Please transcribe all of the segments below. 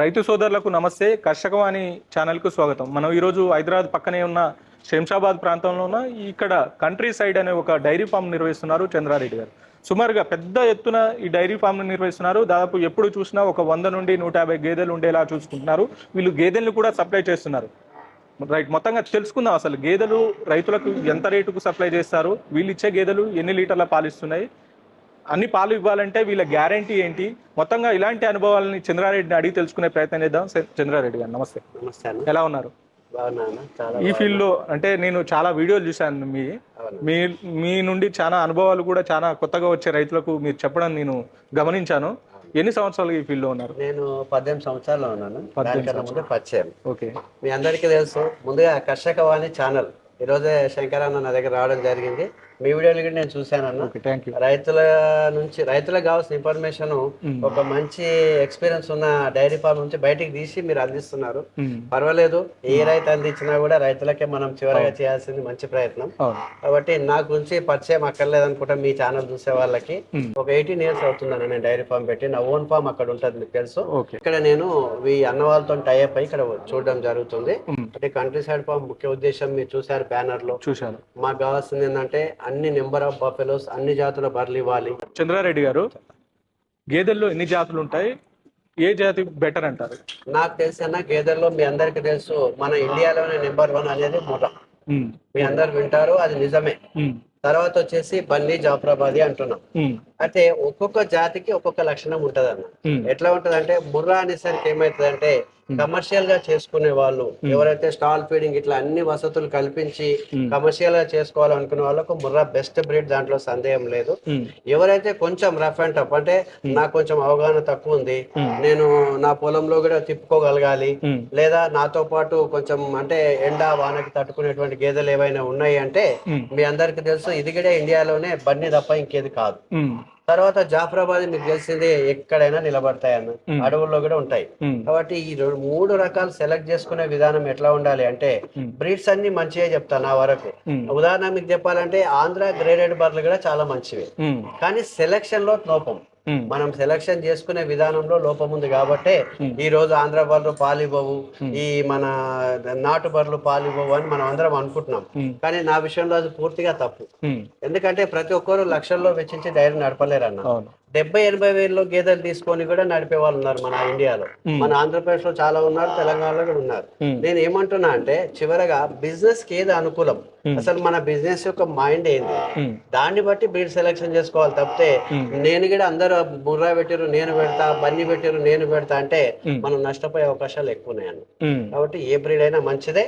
రైతు సోదరులకు నమస్తే. కర్షకవాణి ఛానల్కు స్వాగతం. మనం ఈరోజు హైదరాబాద్ పక్కనే ఉన్న శంషాబాద్ ప్రాంతంలో ఉన్న ఇక్కడ కంట్రీ సైడ్ అనే ఒక డైరీ ఫామ్ నిర్వహిస్తున్నారు చంద్రారెడ్డి గారు. సుమారుగా పెద్ద ఎత్తున ఈ డైరీ ఫామ్ను నిర్వహిస్తున్నారు. దాదాపు ఎప్పుడు చూసినా ఒక వంద నుండి నూట యాభై గేదెలు ఉండేలా చూసుకుంటున్నారు. వీళ్ళు గేదెలను కూడా సప్లై చేస్తున్నారు. రైట్ మొత్తంగా తెలుసుకుందాం అసలు గేదెలు రైతులకు ఎంత రేటుకు సప్లై చేస్తారు? వీళ్ళు ఇచ్చే గేదెలు ఎన్ని లీటర్ల పాలిస్తున్నాయి అన్ని పాలు ఇవ్వాలంటే వీళ్ళ గ్యారంటీ ఏంటి? మొత్తంగా ఇలాంటి అనుభవాలని చంద్రారెడ్డిని అడిగి తెలుసుకునే ప్రయత్నం చేద్దాం. చంద్రారెడ్డి గారు నమస్తే. నమస్తే ఎలా ఉన్నారు? ఈ ఫీల్డ్లో అంటే నేను చాలా వీడియోలు చూశాను మీ. మీ మీ నుండి చాలా అనుభవాలు కూడా చాలా కొత్తగా వచ్చే రైతులకు మీరు చెప్పడం నేను గమనించాను. ఎన్ని సంవత్సరాలు ఈ ఫీల్డ్లో ఉన్నారు? నేను పద్దెనిమిది సంవత్సరాలు ఉన్నాను. దానికన్నా ముందు పరిచయం. ఓకే. మీ అందరికీ తెలుసు ముందుగా కర్షక వాణి ఛానల్. ఈరోజే శంకర్ అన్న నా దగ్గర రావడం జరిగింది. మీ వీడియోలు కూడా నేను చూశాను అన్న ఓకే థ్యాంక్ యూ రైతుల నుంచి రైతులకు కావాల్సిన ఇన్ఫర్మేషన్ ఒక మంచి ఎక్స్పీరియన్స్ ఉన్న డైరీ ఫార్మ్ నుంచి బయటికి తీసి మీరు అందిస్తున్నారు. పర్వాలేదు ఏ రైతు అందించినా కూడా రైతులకే మనం చివరగా చేయాల్సింది మంచి ప్రయత్నం. అవును కాబట్టి నా గురించి పరిచయం అక్కర్లేదు అనుకుంటా మీ ఛానల్ చూసే వాళ్ళకి. ఒక ఎయిటీన్ ఇయర్స్ అవుతుందని నేను డైరీ ఫామ్ పెట్టి. నా ఓన్ ఫామ్ అక్కడ ఉంటుంది మీకు తెలుసు. ఇక్కడ నేను ఈ అన్న వాళ్ళతో టైప్ అయి ఇక్కడ చూడడం జరుగుతుంది. అంటే కంట్రీ సైడ్ ఫామ్ ముఖ్య ఉద్దేశం మీరు చూసారు బ్యానర్లో చూశాను. మాకు కావాల్సింది ఏంటంటే అన్ని నెంబర్ ఆఫ్ బఫెలోస్ అన్ని జాతుల బర్రెలు ఇవ్వాలి. చంద్రారెడ్డి గారు గేదెల్లో ఎన్ని జాతులు ఉంటాయి? ఏ జాతి బెటర్ అంటారు? నాకు తెలిసిన గేదెల్లో మీ అందరికి తెలుసు మన ఇండియాలోనే నెంబర్ వన్ అనేది ముర్రా మీ అందరు వింటారు అది నిజమే. తర్వాత వచ్చేసి బన్నీ జాఫరాబాది అంటున్నాం. అయితే ఒక్కొక్క జాతికి ఒక్కొక్క లక్షణం ఉంటది అన్న ఉమ్, ఎట్లా ఉంటది అంటే ముర్రా అనేసరికి ఏమైతుంది అంటే కమర్షియల్గా చేసుకునే వాళ్ళు ఎవరైతే స్టాల్ ఫీడింగ్ ఇట్లా అన్ని వసతులు కల్పించి కమర్షియల్గా చేసుకోవాలనుకునే వాళ్ళకు ముర్రా బెస్ట్ బ్రీడ్ దాంట్లో సందేహం లేదు. ఎవరైతే కొంచెం రఫ్ అండ్ టఫ్ అంటే నాకు కొంచెం అవగాహన తక్కువ ఉంది నేను నా పొలంలో కూడా తిప్పుకోగలగాలి లేదా నాతో పాటు కొంచెం అంటే ఎండ వానకి తట్టుకునేటువంటి గేదెలు ఏవైనా ఉన్నాయి అంటే. మీ అందరికి తెలుసు ఇది కూడా ఇండియాలోనే బన్నీ తప్ప ఇంకేది కాదు. తర్వాత జాఫరాబాద్ మీకు తెలిసింది ఎక్కడైనా నిలబడతాయి అన్న అడవుల్లో కూడా ఉంటాయి. కాబట్టి ఈ మూడు రకాలు సెలెక్ట్ చేసుకునే విధానం ఎట్లా ఉండాలి అంటే బ్రీడ్స్ అన్ని మంచిగా చెప్తా నా వరకు. ఉదాహరణ మీకు చెప్పాలంటే ఆంధ్ర గ్రేడెడ్ బర్రెలు కూడా చాలా మంచివి. కానీ సెలెక్షన్లో లోపం మనం సెలక్షన్ చేసుకునే విధానంలో లోపం ఉంది కాబట్టి ఈ రోజు ఆంధ్ర బర్రెలు పాలివ్వవు ఈ మన నాటు బర్రెలు పాలివ్వవు అని మనం అందరం అనుకుంటున్నాం. Hmm. కానీ నా విషయంలో అది పూర్తిగా తప్పు. ఎందుకంటే ప్రతి ఒక్కరు లక్షల్లో వెచ్చించి డైరీ నడపలేరు అన్న డెబ్బై ఎనభై వేలలో గేదెలు తీసుకొని కూడా నడిపే వాళ్ళు ఉన్నారు మన ఇండియాలో. మన ఆంధ్రప్రదేశ్లో చాలా ఉన్నారు తెలంగాణలో కూడా ఉన్నారు. Hmm. నేను ఏమంటున్నా అంటే చివరగా బిజినెస్కి ఏది అనుకూలం అసలు మన బిజినెస్ యొక్క మైండ్ ఏంది? దాన్ని బట్టి బ్రీడ్ సెలెక్షన్ చేసుకోవాలి తప్పితే నేను కూడా అందరూ బుర్రా పెట్టారు నేను పెడతా బన్నీ పెట్టారు నేను పెడతా అంటే మనం నష్టపోయే అవకాశాలు ఎక్కువ ఉన్నాయన్న ఉమ్, కాబట్టి ఏ బ్రీడ్ అయినా మంచిదే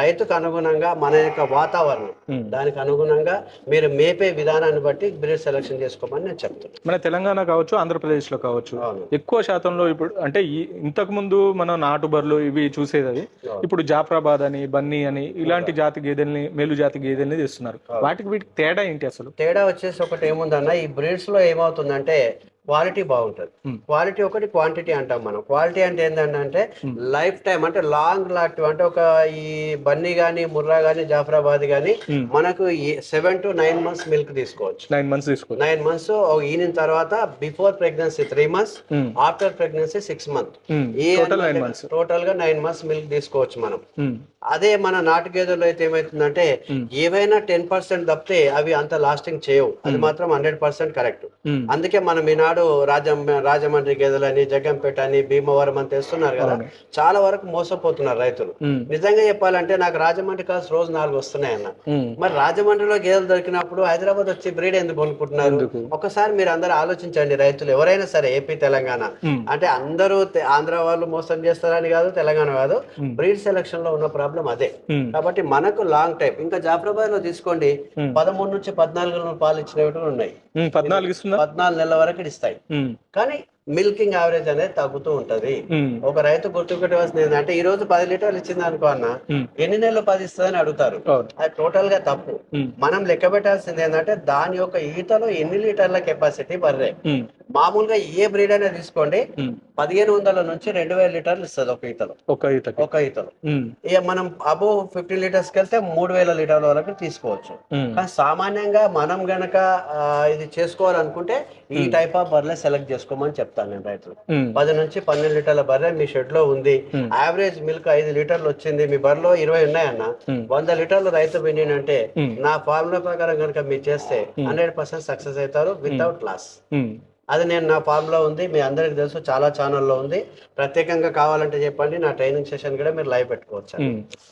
రైతుకు అనుగుణంగా మన యొక్క వాతావరణం దానికి అనుగుణంగా మీరు మేపే విధానాన్ని బట్టి బ్రీడ్ సెలెక్షన్ చేసుకోమని నేను చెప్తున్నాను మన తెలంగాణ కావచ్చు ఆంధ్రప్రదేశ్లో కావచ్చు. ఎక్కువ శాతంలో ఇప్పుడు అంటే ఇంతకు ముందు మనం నాటు బర్రెలు ఇవి చూసేది ఇప్పుడు జాఫరాబాద్ అని బన్నీ అని ఇలాంటి జాతి గేదెల్ని మేలు జాతి గేదెల్ని తెస్తున్నారు. వాటికి వీటికి తేడా ఏంటి అసలు? తేడా వచ్చేసి ఒకటి ఏముందన్న ఈ బ్రీడ్స్లో ఏమవుతుందంటే క్వాలిటీ బాగుంటుంది. క్వాలిటీ ఒకటి క్వాంటిటీ అంటాం మనం. క్వాలిటీ అంటే ఏంటంటే లైఫ్ టైం అంటే లాంగ్ లాక్టివ్ అంటే ఒక ఈ బన్నీ గానీ ముర్రా గానీ జాఫరాబాద్ గానీ మనకు seven to nine months milk తీసుకోవచ్చు. నైన్ మంత్స్ తీసుకో నైన్ మంత్స్ ఈయన తర్వాత before pregnancy three months. After pregnancy six month. ఈ టోటల్ నైన్ మంత్స్ టోటల్గా నైన్ మంత్స్ మిల్క్ తీసుకోవచ్చు మనం. అదే మన నాటు గేదెల్లో అయితే ఏమైతుందంటే ఏవైనా టెన్ పర్సెంట్ తప్పితే అవి అంత లాస్టింగ్ చేయవు. అది మాత్రం హండ్రెడ్ పర్సెంట్ కరెక్ట్. అందుకే మనం ఈనాడు రాజం రాజమండ్రి గేదెలని జగంపేట అని భీమవరం అని తెస్తున్నారు కదా. చాలా వరకు మోసపోతున్నారు రైతులు. నిజంగా చెప్పాలంటే నాకు రాజమండ్రి కాల్స్ రోజు నాలుగు వస్తున్నాయి అన్న మరి రాజమండ్రిలో గేదెలు దొరికినప్పుడు హైదరాబాద్ వచ్చి బ్రీడ్ ఎందుకు కొనుక్కుంటున్నారు? ఒకసారి మీరు అందరు ఆలోచించండి రైతులు. ఎవరైనా సరే ఏపీ తెలంగాణ. అంటే అందరూ ఆంధ్ర వాళ్ళు మోసం చేస్తారని కాదు తెలంగాణ కాదు. బ్రీడ్ సెలక్షన్లో ఉన్న ప్రాబ్లం అదే. కాబట్టి మనకు లాంగ్ టైం. ఇంకా జాఫరాబాద్లో తీసుకోండి పదమూడు నుంచి పద్నాలుగు పాలు ఇచ్చినవి ఉన్నాయి. పద్నాలుగు ఇస్తుందా? పద్నాలుగు నెలల వరకు ఇస్తాయి. కానీ మిల్కింగ్ యావరేజ్ అనేది తగ్గుతూ ఉంటది. ఒక రైతు గుర్తుపెట్టవలసింది ఏంటంటే ఈ రోజు పది లీటర్లు ఇచ్చింది అనుకో అన్న. ఎన్ని నెలలు పది ఇస్తుందని అడుగుతారు. అది టోటల్గా తప్పు. మనం లెక్క పెట్టాల్సింది ఏంటంటే దాని యొక్క ఈతలో ఎన్ని లీటర్ల కెపాసిటీ బర్రె మామూలుగా ఏ బ్రీడ్ అయినా తీసుకోండి. పదిహేను వందల నుంచి రెండు వేల లీటర్లు ఇస్తుంది ఒక ఈతలో. ఒక ఈతకి. ఒక ఈతలో. ఇక మనం అబో ఫిఫ్టీన్ లీటర్స్కి వెళ్తే మూడు వేల లీటర్ల వరకు తీసుకోవచ్చు. కానీ సామాన్యంగా మనం గనక ఇది చేసుకోవాలనుకుంటే ఈ టైప్ ఆఫ్ బర్రెలే సెలెక్ట్ చేసుకోమని చెప్తాం చెప్తాను నేను రైతులు. పది నుంచి పన్నెండు లీటర్ల బర్రె మీ షెడ్లో ఉంది. యావరేజ్ మిల్క్ ఐదు లీటర్లు వచ్చింది. మీ బర్రెలో ఇరవై ఉన్నాయన్న. వంద లీటర్లు రైతు Hmm. నా ఫార్ములా ప్రకారం కనుక మీరు చేస్తే హండ్రెడ్ పర్సెంట్ సక్సెస్ అవుతారు వితౌట్ లాస్. అది నేను నా ఫామ్లో ఉంది మీ అందరికి తెలుసు చాలా ఛానల్లో ఉంది. ప్రత్యేకంగా కావాలంటే చెప్పండి నా ట్రైనింగ్ సెషన్ కూడా మీరు లైవ్ పెట్టుకోవచ్చు.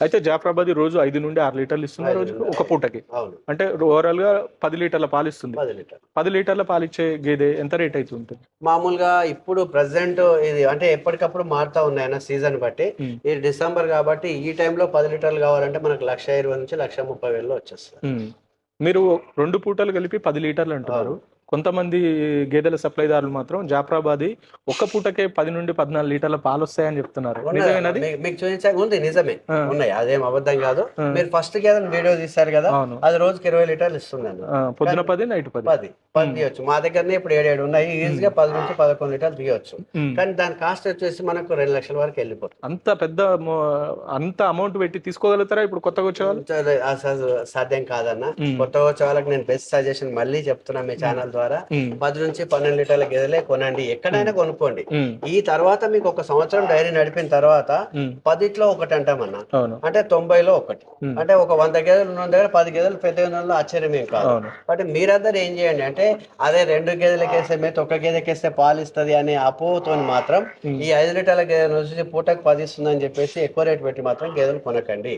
అయితే జాఫ్రాబాద్ రోజు ఐదు నుండి ఆరు లీటర్లు ఇస్తుంది రోజుకు ఒక పూటకి. అవును. అంటే ఓవరాల్గా పది లీటర్ల పాలు ఇస్తుంది పది లీటర్ పది లీటర్ల పాలు ఇచ్చే గేదె ఎంత రేట్ అయితే ఉంటుంది? మామూలుగా ఇప్పుడు ప్రజెంట్ ఇది అంటే ఎప్పటికప్పుడు మారుతా ఉన్నాయన్న సీజన్ బట్టి. ఇది డిసెంబర్ కాబట్టి ఈ టైంలో పది లీటర్లు కావాలంటే మనకు లక్ష ఇరవై నుంచి లక్ష ముప్పై వేలలో వచ్చేస్తుంది. మీరు రెండు పూటలు కలిపి పది లీటర్లు అంటున్నారు. కొంతమంది గేదెల సప్లైదారులు మాత్రం జాఫ్రాబాదీ ఒక్క పూటకే పది నుండి పద్నాలుగు లీటర్ల పాలు వస్తాయని చెప్తున్నారు నిజమేనది మీకు చూపించా ఉంది నిజమే. ఉన్నాయి. అదేం అబద్ధం కాదు. మీరు ఫస్ట్ గేదె వీడియో తీస్తారు కదా అది రోజుకి ఇరవై లీటర్లు ఇస్తుందండి. పొద్దున పది నైట్ పది. పది. పది తీయొచ్చు. మా దగ్గరనే ఇప్పుడు ఏడేడు ఉన్నాయి. ఈజీగా పది నుంచి పదకొండు లీటర్లు తీయొచ్చు. కానీ దాని కాస్ట్ వచ్చేసి మనకు రెండు లక్షల వరకు వెళ్ళిపోతుంది. అంత పెద్ద అంత అమౌంట్ పెట్టి తీసుకోగలుగుతారా ఇప్పుడు కొత్తగా వచ్చే వాళ్ళు? చాలా అసలు సాధ్యం కాదన్న. కొత్తగా వచ్చే వాళ్ళకి నేను బెస్ట్ సజెషన్ మళ్ళీ చెప్తున్నా మీ ఛానల్ ద్వారా ఉమ్. పది నుంచి పన్నెండు లీటర్ల గేదెలే కొనండి ఎక్కడైనా కొనుక్కోండి. ఈ తర్వాత మీకు ఒక సంవత్సరం డైరీ నడిపిన తర్వాత. పదిట్లో ఒకటి అంటామన్నా అంటే తొంభైలో ఒకటి. అంటే ఒక వంద గేదెలు ఉన్న దగ్గర పది గేదెలు పెద్ద గేదెలు ఆశ్చర్యం ఏం కాదు బట్ మీరందరూ ఏం చేయండి అంటే అదే రెండు గేదెలకి వేస్తే మేత ఒక గేదెకి వేస్తే పాలు ఇస్తుంది అనే అపోహతో మాత్రం ఈ ఐదు లీటర్ల గేదెలు వచ్చి పూటకు పది ఇస్తుందని చెప్పేసి ఎక్కువ రేట్ పెట్టి మాత్రం గేదెలు కొనకండి.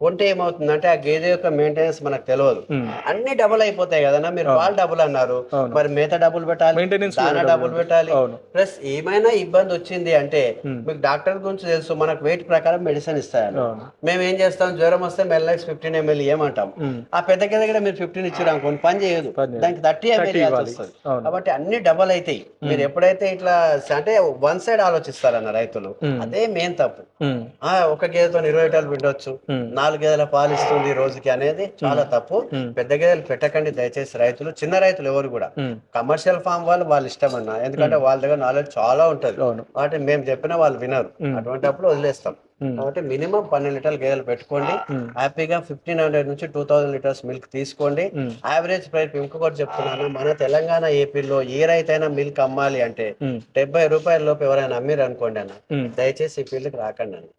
కొంటే ఏమవుతుందంటే ఆ గేదె యొక్క మెయింటెనెన్స్ మనకు తెలియదు. అన్ని డబుల్ అయిపోతాయి కదన్నా మీరు పాలు డబుల్ అన్నారు. మరి మేత డబుల్ పెట్టాలి దానా డబుల్ పెట్టాలి. ప్లస్ ఏమైనా ఇబ్బంది వచ్చింది అంటే ఉమ్. మీకు డాక్టర్ గురించి తెలుసు మనకు వెయిట్ ప్రకారం మెడిసిన్ ఇస్తారు మేము ఏం చేస్తాం జ్వరం వస్తే మెల్లెక్స్ ఫిఫ్టీన్ ఎంఎల్ ఏమంటాం. ఆ పెద్ద గేదె కూడా మీరు ఫిఫ్టీన్ ఇచ్చారు అనుకోండి పని చేయదు. దానికి థర్టీ ఎంఎల్ 30 ఇవ్వాలి. వస్తుంది. అవును. కాబట్టి అన్ని డబల్ అవుతాయి మీరు ఎప్పుడైతే ఇట్లా అంటే వన్ సైడ్ ఆలోచిస్తారన్న రైతులు. ఉమ్. అదే మెయిన్ తప్పు. ఆ ఒక గేదెతో ఇరవై లీటర్లు పిండొచ్చు. నాలుగు గేదెల పాలు ఇస్తుంది రోజుకి అనేది చాలా తప్పు. పెద్ద గేదెలు పెట్టకండి దయచేసి రైతులు. చిన్న రైతులు ఎవరు కూడా. ఉమ్. కమర్షియల్ ఫామ్ వాళ్ళు వాళ్ళ ఇష్టం అన్న ఎందుకంటే వాళ్ళ దగ్గర నాలెడ్జ్ చాలా ఉంటది కాబట్టి మేము చెప్పిన వాళ్ళు వినరు ఉమ్. అటువంటిప్పుడు వదిలేస్తాం ఉమ్. కాబట్టి మినిమం పన్నెండు లీటర్ల గేదెలు పెట్టుకోండి. హ్యాపీగా ఫిఫ్టీన్ హండ్రెడ్ నుంచి టూ థౌసండ్ లీటర్స్ మిల్క్ తీసుకోండి. యావరేజ్ ప్రైస్ ఇంకొకటి చెప్తున్నాను మన తెలంగాణ ఏపీలో ఏ రైతైనా మిల్క్ అమ్మాలి అంటే. డెబ్బై రూపాయల లోపు ఎవరైనా అమ్మిరు అనుకోండి అన్న. దయచేసి ఈ ఫీల్డ్కి రాకండి అన్న.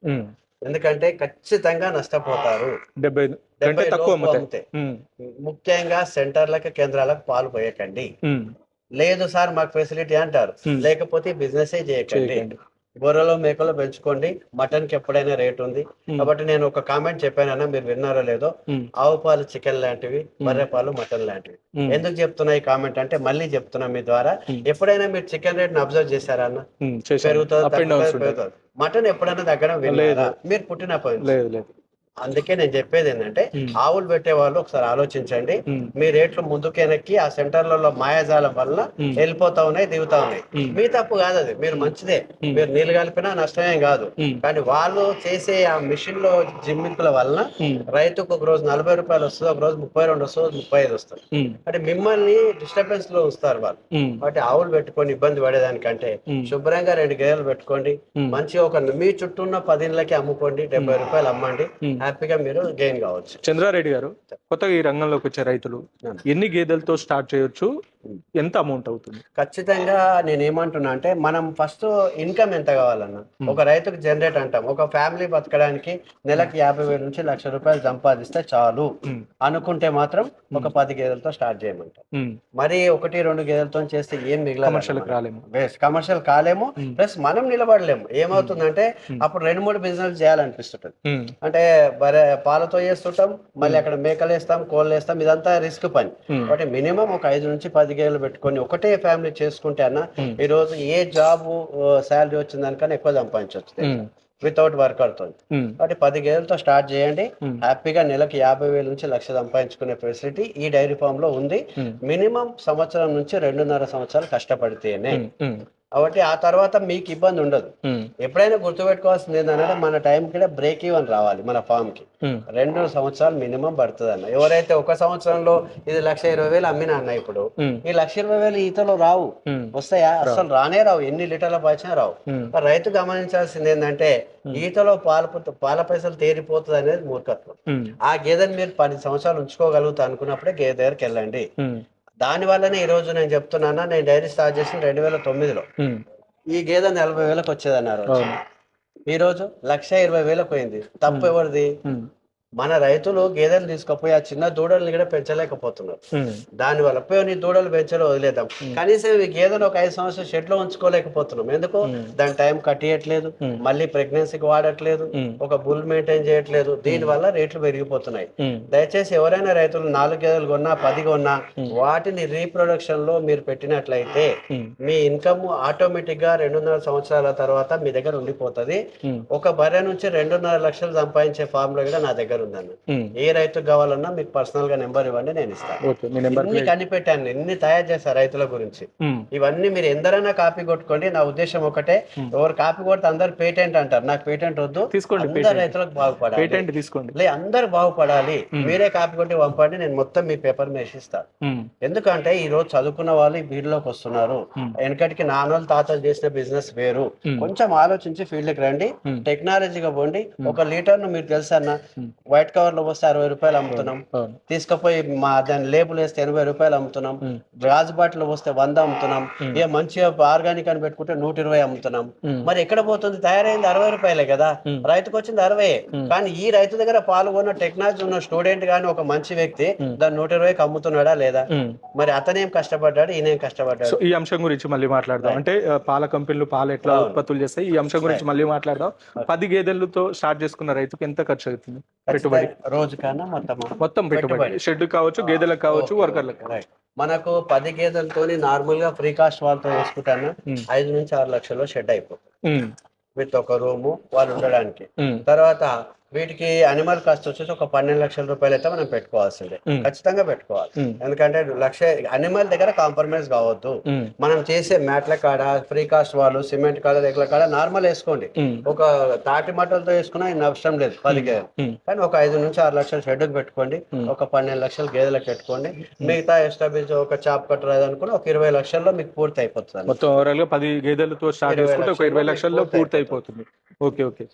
ఎందుకంటే ఖచ్చితంగా నష్టపోతారు. డెబ్బై తక్కువ అమ్మితే. ముఖ్యంగా సెంటర్లకు కేంద్రాలకు పాలు పోయకండి. లేదు సార్ మాకు ఫెసిలిటీ అంటారు. లేకపోతే బిజినెస్ చేయకండి. గొర్రెలు మేకలు పెంచుకోండి. మటన్కి ఎప్పుడైనా రేట్ ఉంది. కాబట్టి నేను ఒక కామెంట్ చెప్పానన్నా మీరు విన్నారో లేదో. ఆవు పాలు చికెన్ లాంటివి బర్రె పాలు మటన్ లాంటివి. ఎందుకు చెప్తున్నా ఈ కామెంట్ అంటే మళ్ళీ చెప్తున్నా మీ ద్వారా. ఎప్పుడైనా మీరు చికెన్ రేట్ని అబ్జర్వ్ చేశారా అన్న? పెరుగుతుంది? మటన్ ఎప్పుడైనా తగ్గడం వినలేదా మీరు పుట్టినప్పటి నుంచి. లేదు లేదు. అందుకే నేను చెప్పేది ఏంటంటే. ఆవులు పెట్టే వాళ్ళు ఒకసారి ఆలోచించండి. మీ రేట్లు ముందుకు వెనక్కి ఆ సెంటర్లలో మాయాజాలం వల్ల. వెళ్ళిపోతా ఉన్నాయి దిగుతా ఉన్నాయి. మీ తప్పు కాదు అది మీరు మంచిదే. మీరు నీళ్ళు కలిపినా నష్టమేం కాదు. కానీ వాళ్ళు చేసే ఆ మిషన్లో జిమ్మింకుల వలన. రైతుకు ఒక రోజు నలభై రూపాయలు వస్తుంది ఒక రోజు ముప్పై రెండు వస్తుంది ముప్పై ఐదు వస్తుంది. అంటే మిమ్మల్ని డిస్టర్బెన్స్లో ఉంచుతారు వాళ్ళు. కాబట్టి ఆవులు పెట్టుకొని ఇబ్బంది పడేదానికంటే. శుభ్రంగా రెండు గేదెలు పెట్టుకోండి. మంచిగా ఒక మీ చుట్టూ ఉన్న పదిళ్ళకి అమ్ముకోండి డెబ్బై రూపాయలు అమ్మండి. హ్యాపీగా మీరు గెయిన్ కావచ్చు చంద్రారెడ్డి గారు కొత్తగా ఈ రంగంలోకి వచ్చే రైతులు. ఎన్ని గేదెలతో స్టార్ట్ చేయొచ్చు ఎంత అమౌంట్ అవుతుంది? ఖచ్చితంగా నేను ఏమంటున్నా అంటే మనం ఫస్ట్ ఇన్కమ్ ఎంత కావాలన్నా ఒక రైతుకు జనరేట్ అంటాం. ఒక ఫ్యామిలీ బతకడానికి నెలకి యాభై వేల నుంచి లక్ష రూపాయలు సంపాదిస్తే చాలు ఉమ్. అనుకుంటే మాత్రం ఒక పది గేదెలతో స్టార్ట్ చేయమంటాం. మరి ఒకటి రెండు గేదెలతో చేస్తే ఏం కమర్షియల్కి రాలేము కమర్షియల్ కాలేము. Hmm. ప్లస్ మనం నిలబడలేము. ఏమవుతుందంటే అప్పుడు రెండు మూడు బిజినెస్ చేయాలనిపిస్తుంటది. అంటే బరే పాలతో చేస్తుంటాం మళ్ళీ అక్కడ మేకలు వేస్తాం కోళ్ళు వేస్తాం ఇదంతా రిస్క్ పని. Hmm. కాబట్టి మినిమం ఒక ఐదు నుంచి పది గేలు పెట్టుకొని ఒకటే ఫ్యామిలీ చేసుకుంటే అన్న. ఈ రోజు ఏ జాబ్ శాలరీ వచ్చిన దానికన్నా ఎక్కువ సంపాదించవచ్చు. వితౌట్ వర్కర్తో ఉమ్. కాబట్టి పది గేదెలతో స్టార్ట్ చేయండి. హ్యాపీగా నెలకి యాభై వేల నుంచి లక్ష సంపాదించుకునే ఫెసిలిటీ ఈ డైరీ ఫామ్లో ఉంది. మినిమం సంవత్సరం నుంచి రెండున్నర సంవత్సరాలు కష్టపడితేనే. కాబట్టి ఆ తర్వాత మీకు ఇబ్బంది ఉండదు. ఎప్పుడైనా గుర్తుపెట్టుకోవాల్సింది ఏంటంటే మన టైం కూడా బ్రేక్ ఈవెన్ రావాలి మన ఫామ్కి. రెండు సంవత్సరాలు మినిమం పడుతుంది అన్న ఎవరైతే ఒక సంవత్సరంలో ఇది లక్ష ఇరవై వేలు అమ్మినా అన్న ఇప్పుడు. ఈ లక్ష ఇరవై వేలు ఈతలో రావు. వస్తాయా అసలు రానే రావు ఎన్ని లీటర్ల పాచినా రావు రైతు గమనించాల్సింది ఏంటంటే ఈతలో పాల పాల పైసలు తేరిపోతుంది అనేది మూర్ఖత్వం. ఆ గేదెని మీరు పది సంవత్సరాలు ఉంచుకోగలుగుతా అనుకున్నప్పుడే గేదె దగ్గరికి వెళ్ళండి. దాని వల్లనే ఈ రోజు నేను చెప్తున్నానా నేను డైరీ స్టార్ట్ చేసిన రెండు వేల తొమ్మిదిలో. ఈ గేదె నలభై వేలకు వచ్చేదన్నారు. అవును. ఈ రోజు లక్ష ఇరవై వేలకు పోయింది. తప్పు ఎవరిది. మన రైతులు గేదెలు తీసుకుపోయి ఆ చిన్న దూడల్ని కూడా పెంచలేకపోతున్నారు. దాని వల్ల పోయి నీ దూడలు పెంచడం వదిలేద్దాం. కనీసం ఈ గేదెను ఒక ఐదు సంవత్సరాలు షెడ్లో ఉంచుకోలేకపోతున్నాం. ఎందుకు? దాని టైం కట్టియట్లేదు. మళ్ళీ ప్రెగ్నెన్సీకి వాడట్లేదు. ఒక బుల్ మెయింటైన్ చేయట్లేదు. దీని వల్ల రేట్లు పెరిగిపోతున్నాయి. దయచేసి ఎవరైనా రైతులు నాలుగు గేదెలు కొన్నా పది కొన్నా వాటిని రీప్రొడక్షన్లో మీరు పెట్టినట్లయితే. మీ ఇన్కమ్ ఆటోమేటిక్గా రెండున్నర సంవత్సరాల తర్వాత మీ దగ్గర ఉండిపోతది. ఒక బర్రె నుంచి రెండున్నర లక్షలు సంపాదించే ఫార్మ్లో కూడా నా దగ్గర ఉందన్న ఉమ్. ఏ రైతుకు కావాలన్నా మీకు పర్సనల్గా నెంబర్ ఇవ్వండి నేను ఇస్తాను. నెంబర్ ఇన్ని కనిపెట్టాను ఇన్ని తయారు చేస్తా రైతుల గురించి. ఇవన్నీ మీరు ఎందరైనా కాపీ కొట్టుకోండి నా ఉద్దేశం ఒకటే. ఎవరు కాపీ కొడితే అందరు పేటెంట్ అంటారు. నాకు పేటెంట్ వద్దు. అందరు రైతులకు బాగుపడాలి. పేటెంట్ తీసుకోండి. అందరు బాగుపడాలి. మీరే కాపీ కొట్టి పంపండి నేను మొత్తం మీ పేపర్ మీద ఇస్తాను ఉమ్. ఎందుకంటే ఈ రోజు చదువుకున్న వాళ్ళు ఈ ఫీల్డ్లోకి వస్తున్నారు. వెనకటికి నాన్నోళ్ళు తాతలు చేసిన బిజినెస్ వేరు. కొంచెం ఆలోచించి ఫీల్డ్కి రండి టెక్నాలజీగా పోండి. ఒక లీటర్ను మీరు తెలుసా వైట్ కవర్లో వస్తే అరవై రూపాయలు అమ్ముతున్నాం. తీసుకుపోయి మా దాని లేబుల్ వేస్తే ఎనభై రూపాయలు అమ్ముతున్నాం. గాజు బాటిల్ వస్తే వంద అమ్ముతున్నాం. ఏ మంచిగా ఆర్గానిక్ అని పెట్టుకుంటే నూట ఇరవై అమ్ముతున్నాం. మరి ఎక్కడ పోతుంది? తయారైంది అరవై రూపాయలే కదా. రైతుకు వచ్చింది అరవై. కానీ ఈ రైతు దగ్గర పాల్గొన్న టెక్నాలజీ ఉన్న స్టూడెంట్ గాని ఒక మంచి వ్యక్తి దాన్ని నూట ఇరవైకి అమ్ముతున్నాడా లేదా. మరి అతనేం కష్టపడ్డాడు? ఈయనేం కష్టపడ్డాడు? ఈ అంశం గురించి మళ్ళీ మాట్లాడదాం. అంటే పాల కంపెనీలు పాలు ఎట్లా ఉత్పత్తులు చేస్తాయి? ఈ అంశం గురించి మళ్ళీ మాట్లాడదాం. పది గేదెలతో స్టార్ట్ చేసుకున్న రైతుకి ఎంత ఖర్చు అవుతుంది? పెట్టుబడి. రోజు కన్నా మొత్తమా. మొత్తం పెట్టుబడి. షెడ్ కావచ్చు గేదెలకు కావచ్చు వర్కర్లకు మనకు పది గేదెలతోని నార్మల్గా ఫ్రీ కాస్ట్ వాళ్ళతో వేసుకుంటాను. ఐదు నుంచి ఆరు లక్షల్లో షెడ్ అయిపోతుంది. విత్ ఒక రూము వాళ్ళు ఉండడానికి. తర్వాత వీటికి అనిమల్ కాస్ట్ వచ్చేసి ఒక పన్నెండు లక్షల రూపాయలు అయితే మనం పెట్టుకోవాల్సిందే. ఖచ్చితంగా పెట్టుకోవాలి. ఎందుకంటే లక్ష అనిమల్ దగ్గర కాంప్రమైజ్ కావద్దు. మనం చేసే మ్యాట్ల కాడ ఫ్రీ కాస్ట్ వాళ్ళు సిమెంట్ కాడ దగ్గర కాడ నార్మల్ వేసుకోండి. ఒక తాటి మట్టలతో వేసుకున్నా నష్టం లేదు పది గేదెలు ఉమ్. కానీ ఒక ఐదు నుంచి ఆరు లక్షలు షెడ్కి పెట్టుకోండి. ఒక పన్నెండు లక్షలు గేదెలకు పెట్టుకోండి. మిగతా ఎస్టాబ్లిష్ ఒక చాప్ కట్టర్ అనుకుని ఒక ఇరవై లక్షల్లో మీకు పూర్తి అయిపోతుంది. మొత్తం ఓవరాల్గా పది గేదెలతో స్టార్ట్ చేసుకుంటే ఒక ఇరవై లక్షల్లో పూర్తి అయిపోతుంది. Okay okay.